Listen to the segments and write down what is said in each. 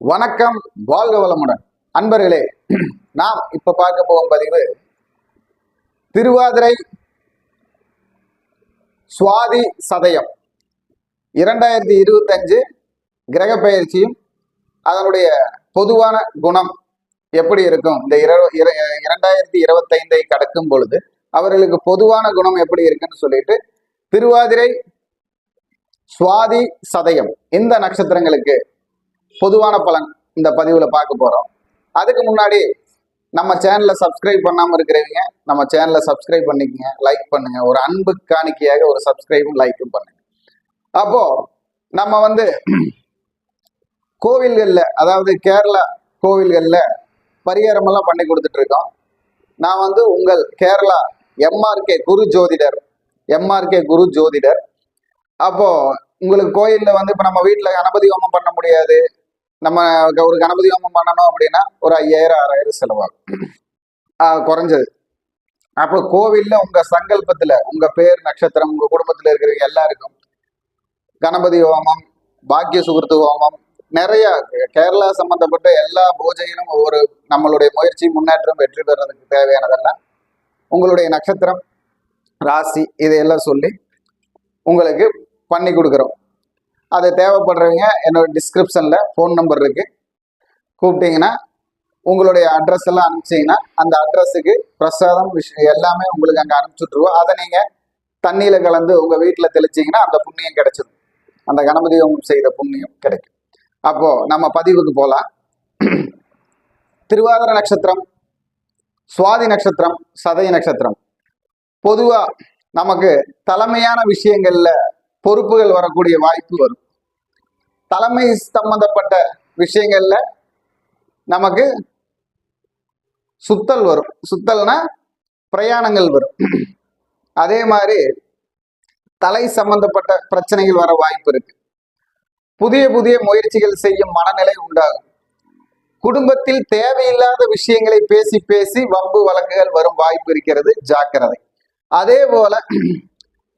வணக்கம் வாழ்க வளமுடன். அன்பர்களே நாம் இப்ப பார்க்க போகும் பதிவு திருவாதிரை சுவாதி சதயம். இரண்டாயிரத்தி இருபத்தஞ்சு கிரக பயிற்சியும் அதனுடைய பொதுவான குணம் எப்படி இருக்கும்? இந்த இர இர- இரண்டாயிரத்தி இருபத்தைந்தை கடக்கும் பொழுது அவர்களுக்கு பொதுவான குணம் எப்படி இருக்குன்னு சொல்லிட்டு திருவாதிரை சுவாதி சதயம் இந்த நட்சத்திரங்களுக்கு பொதுவான பலன் இந்த பதிவில் பார்க்க போகிறோம் அதுக்கு முன்னாடி நம்ம சேனலை சப்ஸ்கிரைப் பண்ணாமல் இருக்கிறவங்க நம்ம சேனலை சப்ஸ்கிரைப் பண்ணிக்கங்க லைக் பண்ணுங்க. ஒரு அன்பு காணிக்கையாக ஒரு சப்ஸ்கிரைபும் லைக்கும் பண்ணுங்க. அப்போ நம்ம வந்து கோவில்களில் அதாவது கேரளா கோவில்களில் பரிகாரமெல்லாம் பண்ணி கொடுத்துட்டு இருக்கோம் நான் வந்து உங்கள் கேரளா எம்ஆர்கே குரு ஜோதிடர் எம்ஆர்கே குரு ஜோதிடர். அப்போ உங்களுக்கு கோயிலில் வந்து இப்போ நம்ம வீட்டில் கணபதி ஹோமம் பண்ண முடியாது. நம்ம ஒரு கணபதி ஹோமம் பண்ணணும் அப்படின்னா ஒரு ஐயாயிரம் ஆறாயிரம் செலவாகும். குறைஞ்சது. அப்போ கோவில்ல உங்க சங்கல்பத்துல உங்க பேர் நட்சத்திரம் உங்க குடும்பத்துல இருக்கிற எல்லாருக்கும் கணபதி ஹோமம் பாக்கிய சுகிருத்து ஹோமம் நிறைய கேரளா சம்பந்தப்பட்ட எல்லா பூஜையிலும் ஒவ்வொரு நம்மளுடைய முயற்சி முன்னேற்றம் வெற்றி பெறதுக்கு தேவையானதெல்லாம் உங்களுடைய நட்சத்திரம் ராசி இதையெல்லாம் சொல்லி உங்களுக்கு பண்ணி கொடுக்குறோம். அது தேவைப்படுறவங்க என்னோட டிஸ்கிரிப்ஷனில் ஃபோன் நம்பர் இருக்குது கூப்பிட்டீங்கன்னா உங்களுடைய அட்ரஸ் எல்லாம் அனுப்பிச்சிங்கன்னா அந்த அட்ரஸுக்கு பிரசாதம் விஷயம் எல்லாமே உங்களுக்கு அங்கே அனுப்பிச்சுட்ருவோம் அதை நீங்கள் தண்ணியில் கலந்து உங்கள் வீட்டில் தெளிச்சிங்கன்னா அந்த புண்ணியம் கிடைச்சிடும் அந்த கணபதி ஹோமம் செய்த புண்ணியம் கிடைக்கும். அப்போது நம்ம பதிவுக்கு போகலாம் திருவாதிர நட்சத்திரம் சுவாதி நட்சத்திரம் சதய நட்சத்திரம். பொதுவாக நமக்கு தலைமையான விஷயங்களில் பொறுப்புகள் வரக்கூடிய வாய்ப்பு வரும். தலைமை சம்பந்தப்பட்ட விஷயங்கள்ல நமக்கு சுத்தல் வரும். சுத்தல்னா பிரயாணங்கள் வரும். அதே மாதிரி தலை சம்பந்தப்பட்ட பிரச்சனைகள் வர வாய்ப்பு இருக்கு. புதிய புதிய முயற்சிகள் செய்யும் மனநிலை உண்டாகும். குடும்பத்தில் தேவையில்லாத விஷயங்களை பேசி பேசி வம்பு வழக்குகள் வரும் வாய்ப்பு இருக்கிறது ஜாக்கிரதை. அதே போல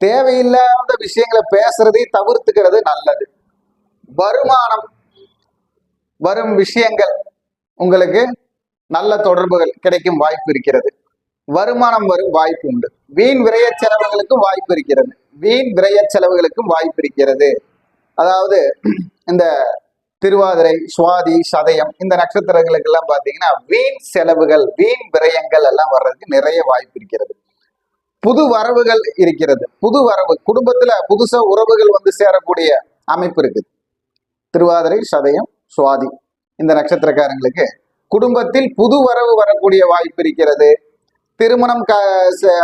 தேவையில்லாத விஷயங்களை பேசுறதை தவிர்த்துக்கிறது நல்லது. வருமானம் வரும் விஷயங்கள் உங்களுக்கு நல்ல தொடர்புகள் கிடைக்கும் வாய்ப்பு இருக்கிறது. வருமானம் வரும் வாய்ப்பு உண்டு. வீண் விரைய செலவுகளுக்கும் வாய்ப்பு இருக்கிறது. வீண் விரைய செலவுகளுக்கும் வாய்ப்பு இருக்கிறது. அதாவது இந்த திருவாதிரை சுவாதி சதயம் இந்த நட்சத்திரங்களுக்கு எல்லாம் பாத்தீங்கன்னா வீண் செலவுகள் வீண் விரயங்கள் எல்லாம் வர்றதுக்கு நிறைய வாய்ப்பு இருக்கிறது. புது வரவுகள் இருக்கிறது. புது வரவு குடும்பத்துல புதுசா உறவுகள் வந்து சேரக்கூடிய அமைப்பு இருக்குது. திருவாதிரை சதயம் சுவாதி. இந்த நட்சத்திரக்காரங்களுக்கு குடும்பத்தில் புது வரவு வரக்கூடிய வாய்ப்பு இருக்கிறது. திருமணம் க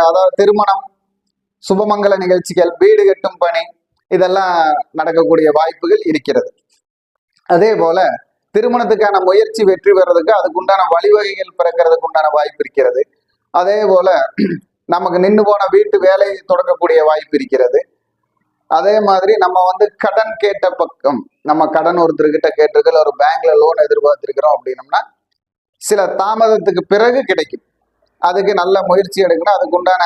அதாவது திருமணம் சுபமங்கல நிகழ்ச்சிகள் வீடு கட்டும் பணி இதெல்லாம் நடக்கக்கூடிய வாய்ப்புகள் இருக்கிறது. அதே போல திருமணத்துக்கான முயற்சி வெற்றி பெறதுக்கு அதுக்குண்டான வழிவகைகள் பிறக்கிறதுக்கு உண்டான வாய்ப்பு இருக்கிறது. அதே போல நமக்கு நின்று போன வீட்டு வேலை தொடங்கக்கூடிய வாய்ப்பு இருக்கிறது. அதே மாதிரி நம்ம வந்து கடன் கேட்ட பக்கம் நம்ம கடன் ஒருத்தர்கிட்ட கேட்டிருக்கு ஒரு பேங்க்ல லோன் எதிர்பார்த்திருக்கிறோம் அப்படின்னம்னா சில தாமதத்துக்கு பிறகு கிடைக்கும். அதுக்கு நல்ல முயற்சி எடுக்கணும். அதுக்கு உண்டான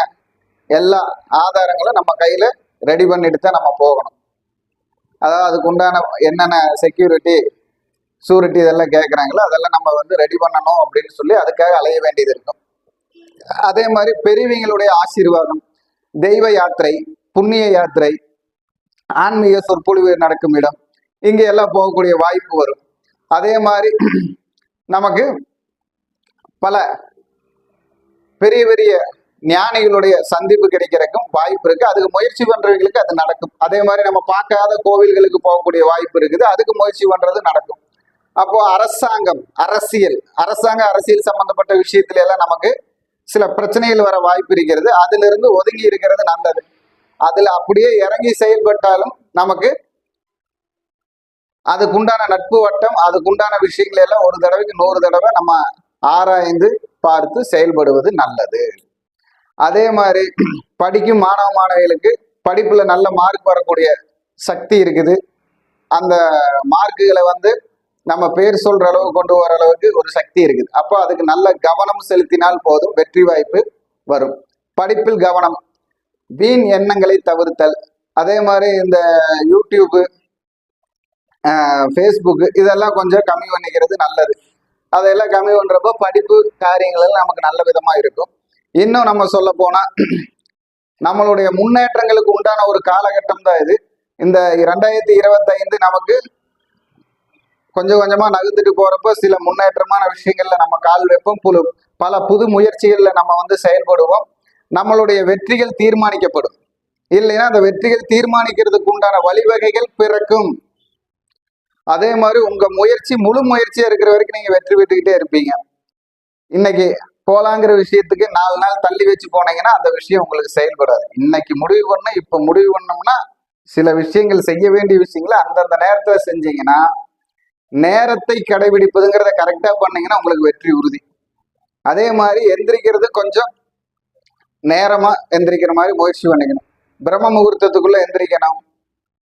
எல்லா ஆதாரங்களும் நம்ம கையில ரெடி பண்ணிட்டு தான் நம்ம போகணும். அதாவது அதுக்கு உண்டான என்னென்ன செக்யூரிட்டி சூரிட்டி இதெல்லாம் கேட்குறாங்களோ அதெல்லாம் நம்ம வந்து ரெடி பண்ணணும் அப்படின்னு சொல்லி அதுக்காக அலைய வேண்டியது இருக்கும். அதே மாதிரி பெரியவங்களுடைய ஆசீர்வாதம் தெய்வ யாத்திரை புண்ணிய யாத்திரை ஆன்மீக சொற்பொழிவு நடக்கும் இடம். இங்கே எல்லாம் போகக்கூடிய வாய்ப்பு வரும். அதே மாதிரி நமக்கு பல பெரிய பெரிய ஞானிகளுடைய சந்திப்பு கிடைக்கிறக்கும் வாய்ப்பு இருக்கு. அதுக்கு முயற்சி பண்றவங்களுக்கு அது நடக்கும். அதே மாதிரி நம்ம பார்க்காத கோவில்களுக்கு போகக்கூடிய வாய்ப்பு இருக்குது. அதுக்கு முயற்சி பண்றது நடக்கும். அப்போ அரசாங்கம் அரசியல் அரசாங்க அரசியல் சம்பந்தப்பட்ட விஷயத்துல எல்லாம் நமக்கு சில பிரச்சனைகள் வர வாய்ப்பு இருக்கிறது. அதிலிருந்து ஒதுங்கி இருக்கிறது நல்லது. அதுல அப்படியே இறங்கி செயல்பட்டாலும் நமக்கு அதுக்குண்டான நட்பு வட்டம் அதுக்குண்டான விஷயங்கள் எல்லாம் ஒரு தடவைக்கு நூறு தடவை நம்ம ஆராய்ந்து பார்த்து செயல்படுவது நல்லது. அதே மாதிரி படிக்கும் மாணவ மாணவிகளுக்கு படிப்புல நல்ல மார்க் வரக்கூடிய சக்தி இருக்குது. அந்த மார்க்குகளை வந்து நம்ம பேர் சொல்ற அளவு கொண்டு வர அளவுக்கு ஒரு சக்தி இருக்குது. அப்போ அதுக்கு நல்ல கவனம் செலுத்தினால் போதும் வெற்றி வாய்ப்பு வரும். படிப்பில் கவனம். வீண் எண்ணங்களை தவிர்த்தல். அதே மாதிரி இந்த யூடியூப்பு ஃபேஸ்புக்கு இதெல்லாம் கொஞ்சம் கம்மி பண்ணிக்கிறது நல்லது. அதெல்லாம் கம்மி பண்ணுறப்போ படிப்பு காரியங்கள் நமக்கு நல்ல விதமாக இருக்கும். இன்னும் நம்ம சொல்ல போனால் நம்மளுடைய முன்னேற்றங்களுக்கு உண்டான ஒரு காலகட்டம் தான் இது. இந்த ரெண்டாயிரத்தி இருபத்தைந்து நமக்கு கொஞ்சம் கொஞ்சமா நகர்ந்துட்டு போறப்போ சில முன்னேற்றமான விஷயங்கள்ல நம்ம கால் வைப்போம். புல பல புது முயற்சிகள்ல நம்ம வந்து செயல்படுவோம். நம்மளுடைய வெற்றிகள் தீர்மானிக்கப்படும். இல்லைன்னா அந்த வெற்றிகள் தீர்மானிக்கிறதுக்கு உண்டான வழிவகைகள் பிறக்கும். அதே மாதிரி உங்க முயற்சி முழு முயற்சியா இருக்கிற வரைக்கும் நீங்க வெற்றி பெற்றுக்கிட்டே இருப்பீங்க. இன்னைக்கு போலாங்கிற விஷயத்துக்கு நாலு நாள் தள்ளி வச்சு போனீங்கன்னா அந்த விஷயம் உங்களுக்கு செயல்படாது. இன்னைக்கு முடிவு பண்ண இப்ப முடிவு பண்ணோம்னா சில விஷயங்கள் செய்ய வேண்டிய விஷயங்களை அந்தந்த நேரத்துல செஞ்சீங்கன்னா நேரத்தை கடைபிடிப்பதுங்கிறத கரெக்டாக பண்ணீங்கன்னா உங்களுக்கு வெற்றி உறுதி. அதே மாதிரி எந்திரிக்கிறது கொஞ்சம் நேரமாக எந்திரிக்கிற மாதிரி முயற்சி பண்ணிக்கணும். பிரம்ம முகூர்த்தத்துக்குள்ளே எந்திரிக்கணும்.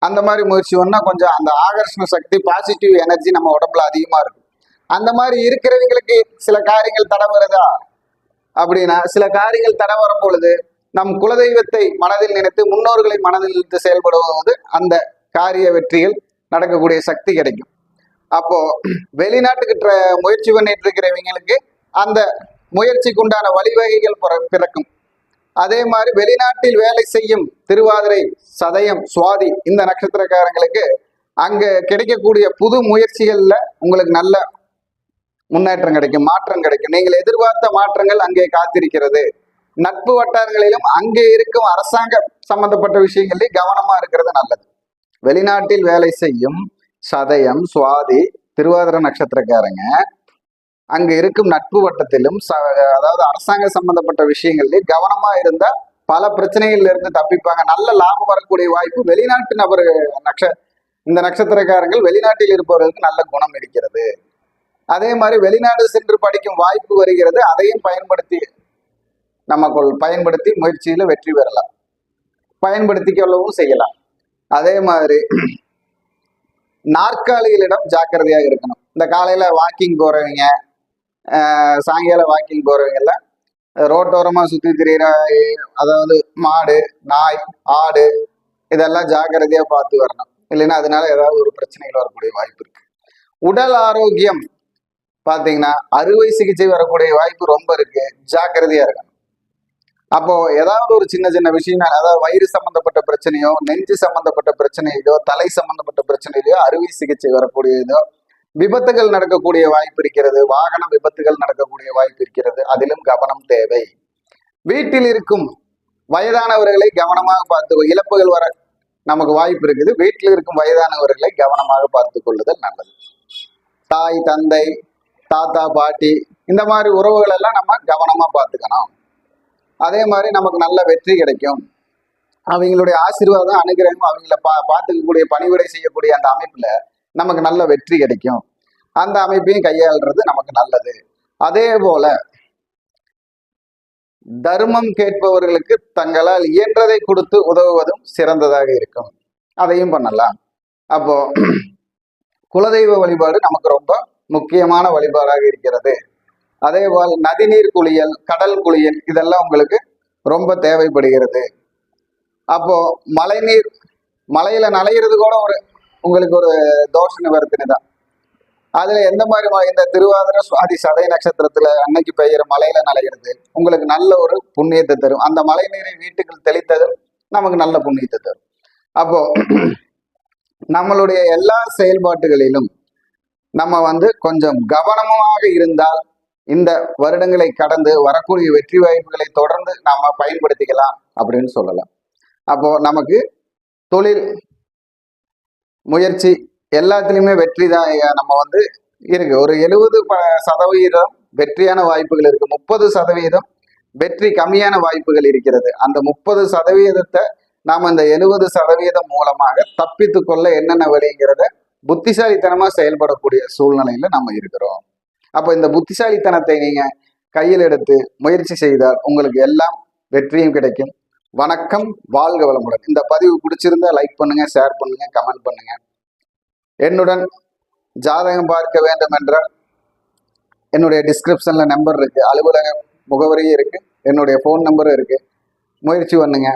அந்த மாதிரி முயற்சி பண்ணால் கொஞ்சம் அந்த ஆகர்ஷண சக்தி பாசிட்டிவ் எனர்ஜி நம்ம உடம்புல அதிகமாக இருக்கும். அந்த மாதிரி இருக்கிறவங்களுக்கு சில காரியங்கள் தடை வருதா? அப்படின்னா சில காரியங்கள் தடை வரும் பொழுது நம் குலதெய்வத்தை மனதில் நினைத்து முன்னோர்களை மனதில் நினைத்து செயல்படுவது அந்த காரிய வெற்றிகள் நடக்கக்கூடிய சக்தி கிடைக்கும். அப்போ வெளிநாட்டுக்கு முயற்சி பண்ணிட்டு இருக்கிறவங்களுக்கு அந்த முயற்சிக்கு உண்டான வழிவகைகள் பிற- பிறக்கும். அதே மாதிரி வெளிநாட்டில் வேலை செய்யும் திருவாதிரை சதயம் சுவாதி இந்த நட்சத்திரக்காரங்களுக்கு அங்க கிடைக்கக்கூடிய புது முயற்சிகள்ல உங்களுக்கு நல்ல முன்னேற்றம் கிடைக்கும் மாற்றம் கிடைக்கும். நீங்கள் எதிர்பார்த்த மாற்றங்கள் அங்கே காத்திருக்கிறது. நட்பு வட்டாரங்களிலும் அங்கே இருக்கும் அரசாங்க சம்பந்தப்பட்ட விஷயங்களில் கவனமா இருக்கிறது நல்லது. வெளிநாட்டில் வேலை செய்யும் சதயம் சுவாதி திருவாதிர நட்சத்திரக்காரங்க. அங்க இருக்கும் நட்பு வட்டத்திலும் ச- அதாவது அரசாங்க சம்பந்தப்பட்ட விஷயங்கள்லயும் கவனமா இருந்தா பல பிரச்சனைகள்ல இருந்து தப்பிப்பாங்க. நல்ல லாபம் வரக்கூடிய வாய்ப்பு வெளிநாட்டு நபர் நட்ச இந்த நட்சத்திரக்காரங்கள் வெளிநாட்டில் இருப்பவர்களுக்கு நல்ல குணம் இருக்கிறது. அதே மாதிரி வெளிநாடு சென்று படிக்கும் வாய்ப்பு வருகிறது. அதையும் பயன்படுத்தி நமக்குள் பயன்படுத்தி முயற்சியில வெற்றி பெறலாம். பயன்படுத்தி கொள்ளவும் செய்யலாம். அதே மாதிரி நாற்காலிகளிடம் ஜாக்கிரதையாக இருக்கணும். இந்த காலையில வாக்கிங் போறவங்க சாயங்காலம் வாக்கிங் போறவங்க எல்லாம் ரோட்டோரமா சுத்தி திரியிற அதாவது மாடு நாய் ஆடு இதெல்லாம் ஜாக்கிரதையா பார்த்து வரணும். இல்லைன்னா அதனால ஏதாவது ஒரு பிரச்சனைகள் வரக்கூடிய வாய்ப்பு இருக்கு. உடல் ஆரோக்கியம் பார்த்தீங்கன்னா அறுவை சிகிச்சை வரக்கூடிய வாய்ப்பு ரொம்ப இருக்கு. ஜாக்கிரதையா இருக்கணும். அப்போ ஏதாவது ஒரு சின்ன சின்ன விஷயம் அதாவது வயிறு சம்பந்தப்பட்ட பிரச்சனையோ நெஞ்சு சம்பந்தப்பட்ட பிரச்சனையிலோ தலை சம்பந்தப்பட்ட பிரச்சனையிலோ அறுவை சிகிச்சை வரக்கூடியதோ விபத்துகள் நடக்கக்கூடிய வாய்ப்பு இருக்கிறது வாகன விபத்துகள் நடக்கக்கூடிய வாய்ப்பு இருக்கிறது அதிலும் கவனம் தேவை. வீட்டில் இருக்கும் வயதானவர்களை கவனமாக பார்த்து இழப்புகள் வர நமக்கு வாய்ப்பு இருக்குது. வீட்டில் இருக்கும் வயதானவர்களை கவனமாக பார்த்து கொள்ளுதல் நல்லது. தாய் தந்தை தாத்தா பாட்டி இந்த மாதிரி உறவுகள் எல்லாம் நம்ம கவனமா பார்த்துக்கணும். அதே மாதிரி நமக்கு நல்ல வெற்றி கிடைக்கும். அவங்களுடைய ஆசீர்வாதம் அனுகிரகம் அவங்கள பா பார்த்துக்கக்கூடிய பணிவிடை செய்யக்கூடிய அந்த அமைப்புல நமக்கு நல்ல வெற்றி கிடைக்கும். அந்த அமைப்பையும் கையாளுறது நமக்கு நல்லது. அதே போல தர்மம் கேட்பவர்களுக்கு தங்களால் இயன்றதை கொடுத்து உதவுவதும் சிறந்ததாக இருக்கும். அதையும் பண்ணலாம். அப்போ குலதெய்வ வழிபாடு நமக்கு ரொம்ப முக்கியமான வழிபாடாக இருக்கிறது. அதே போல் நதிநீர் குளியல் கடல் குளியல் இதெல்லாம் உங்களுக்கு ரொம்ப தேவைப்படுகிறது. அப்போ மழைநீர் மலையில நனையிறது கூட ஒரு உங்களுக்கு ஒரு தோஷ நிவர்த்தினி தான். அதுல எந்த மாதிரி இந்த திருவாதிர சுவாதி சதய நட்சத்திரத்துல அன்னைக்கு பெய்யுற மலையில நனைகிறது உங்களுக்கு நல்ல ஒரு புண்ணியத்தை தரும். அந்த மழை நீரை வீட்டுக்கு தெளித்ததும் நமக்கு நல்ல புண்ணியத்தை தரும். அப்போ நம்மளுடைய எல்லா செயல்பாட்டுகளிலும் நம்ம வந்து கொஞ்சம் கவனமாக இருந்தால் இந்த வருடங்களை கடந்து வரக்கூடிய வெற்றி வாய்ப்புகளை தொடர்ந்து நாம பயன்படுத்திக்கலாம் அப்படின்னு சொல்லலாம். அப்போ நமக்கு தொழில் முயற்சி எல்லாத்துலேயுமே வெற்றி தான் நம்ம வந்து இருக்கு. ஒரு எழுபது சதவீதம் வெற்றியான வாய்ப்புகள் இருக்கு. முப்பது சதவீதம் வெற்றி கம்மியான வாய்ப்புகள் இருக்கிறது. அந்த முப்பது சதவீதத்தை நாம் இந்த எழுபது சதவீதம் மூலமாக தப்பித்து கொள்ள என்னென்ன வழிங்கிறத புத்திசாலித்தனமாக செயல்படக்கூடிய சூழ்நிலையில நம்ம இருக்கிறோம். அப்போ இந்த புத்திசாலித்தனத்தை நீங்கள் கையில் எடுத்து முயற்சி செய்தால் உங்களுக்கு எல்லாம் வெற்றியும் கிடைக்கும். வணக்கம் வாழ்க வளமுடன். இந்த பதிவு பிடிச்சிருந்தா லைக் பண்ணுங்க ஷேர் பண்ணுங்க கமெண்ட் பண்ணுங்க. என்னுடன் ஜாதகம் பார்க்க வேண்டும் என்றால் என்னுடைய டிஸ்கிரிப்ஷன்ல நம்பர் இருக்கு. அலுவலக முகவரியும் இருக்கு. என்னுடைய ஃபோன் நம்பரும் இருக்கு. முயற்சி பண்ணுங்க.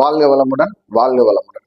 வாழ்க வளமுடன் வாழ்க வளமுடன்.